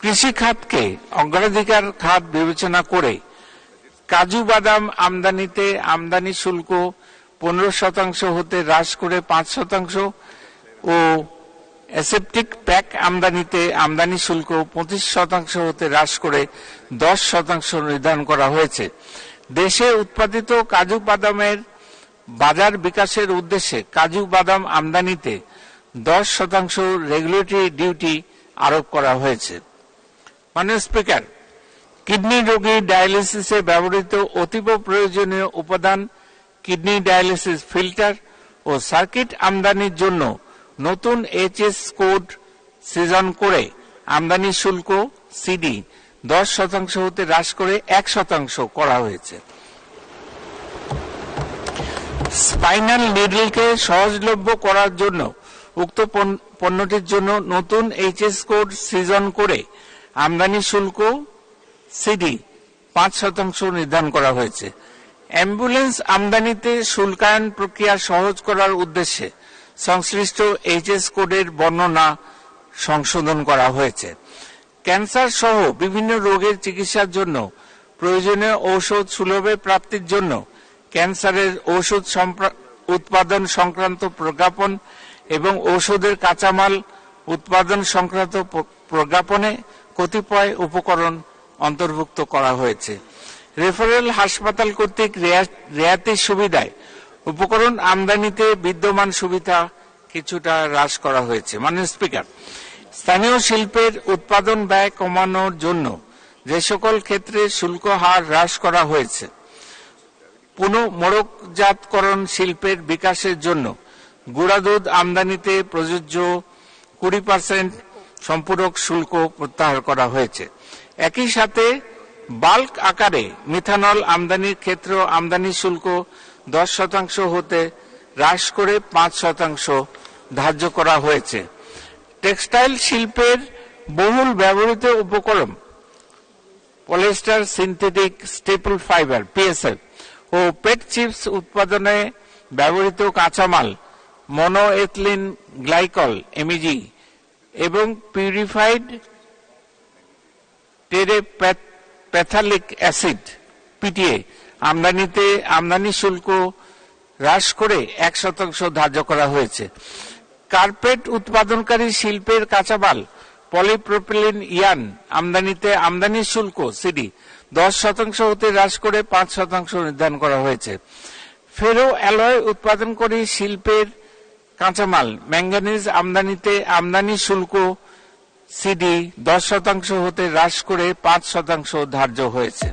কৃষি খাতকে অগ্রাধিকার খাত বিবেচনা করে কাজু বাদাম আমদানিতে আমদানি শুল্ক পনেরো শতাংশ হতে হ্রাস করে পাঁচ শতাংশ ও অ্যাসেপটিক প্যাক আমদানিতে আমদানি শুল্ক পঁচিশ শতাংশ হতে হ্রাস করে দশ শতাংশ নির্ধারণ করা হয়েছে। দেশে উৎপাদিত কাজু বাদামের বাজার বিকাশের উদ্দেশ্যে কাজু বাদাম আমদানিতে দশ শতাংশ রেগুলেটরি ডিউটি আরোপ করা হয়েছে। মাননীয় স্পিকার, কিডনি রোগী ডায়ালিসিসে ব্যবহৃত অতীব প্রয়োজনীয় উপাদান, কিডনি ডায়ালিসিস ফিল্টার ও সার্কিট আমদানির জন্য নতুন এইচএস কোড সৃজন করে আমদানি শুল্ক সিডি দশ শতাংশ হতে হ্রাস করে এক শতাংশ করা হয়েছে। স্পাইনাল নিডলকে সহজলভ্য করার জন্য উক্ত পণ্য- পণ্যটির জন্য নতুন এইচএস কোড সৃজন করে আমদানি শুল্ক সিডি পাঁচ শতাংশ নির্ধারণ করা হয়েছে। অ্যাম্বুলেন্স আমদানিতে শুল্কায়ন প্রক্রিয়া সহজ করার উদ্দেশ্যে সংশ্লিষ্ট এইচএস কোডের বর্ণনা সংশোধন করা হয়েছে। ক্যান্সার সহ বিভিন্ন রোগের চিকিৎসার জন্য প্রয়োজনীয় ঔষধ সুলভে প্রাপ্তির জন্য ক্যান্সারের ঔষধ উৎপাদন সংক্রান্ত প্রজ্ঞাপন এবং ঔষধের কাঁচামাল উৎপাদন সংক্রান্ত প্রজ্ঞাপনে কতিপয় উপকরণ অন্তর্ভুক্ত করা হয়েছে। রেফারেল হাসপাতাল কর্তৃক রেয়া- রেয়াতির সুবিধায় উপকরণ আমদানিতে বিদ্যমান সুবিধা কিছুটা হ্রাস করা হয়েছে। মাননীয় স্পিকার, স্থানীয় শিল্পের উৎপাদন ব্যয় কমানোর জন্য যে সকল ক্ষেত্রে শুল্ক হার হ্রাস করা হয়েছে পুনঃমোড়কজাতকরণ শিল্পের বিকাশের জন্য গুঁড়া দুধ আমদানিতে প্রযোজ্য কুড়ি পার্সেন্ট সম্পূরক শুল্ক প্রত্যাহার করা হয়েছে। একই সাথে বাল্ক আকারে মিথানল আমদানির ক্ষেত্রে আমদানি শুল্ক দশ শতাংশ হতে হ্রাস করে পাঁচ শতাংশ ধার্য করা হয়েছে। টেক্সটাইল শিল্পের বহুল ব্যবহৃত উপকরণ polyester synthetic, staple fibre PSF ও পেট চিপস উৎপাদনে ব্যবহৃত কাঁচামাল, মনোএথলিন গ্লাইকল, এমইজি এবং purified terephthalic acid PTA আমদানিতে, আমদানি শুল্ক হ্রাস করে এক শতাংশ ধার্য করা হয়েছে। কার্পেট উৎপাদনকারী শিল্পের কাঁচামাল পলিপ্রোপিলিন ইয়ান আমদানিতে আমদানি শুল্ক সিডি দশ শতাংশ হতে হ্রাস করে পাঁচ শতাংশ নির্ধারণ করা হয়েছে। ফেরো অ্যালয় উৎপাদনকারী শিল্পের কাঁচামাল, ম্যাঙ্গানিজ আমদানিতে আমদানি শুল্ক সিডি দশ শতাংশ হতে হ্রাস করে পাঁচ শতাংশ ধার্য হয়েছে।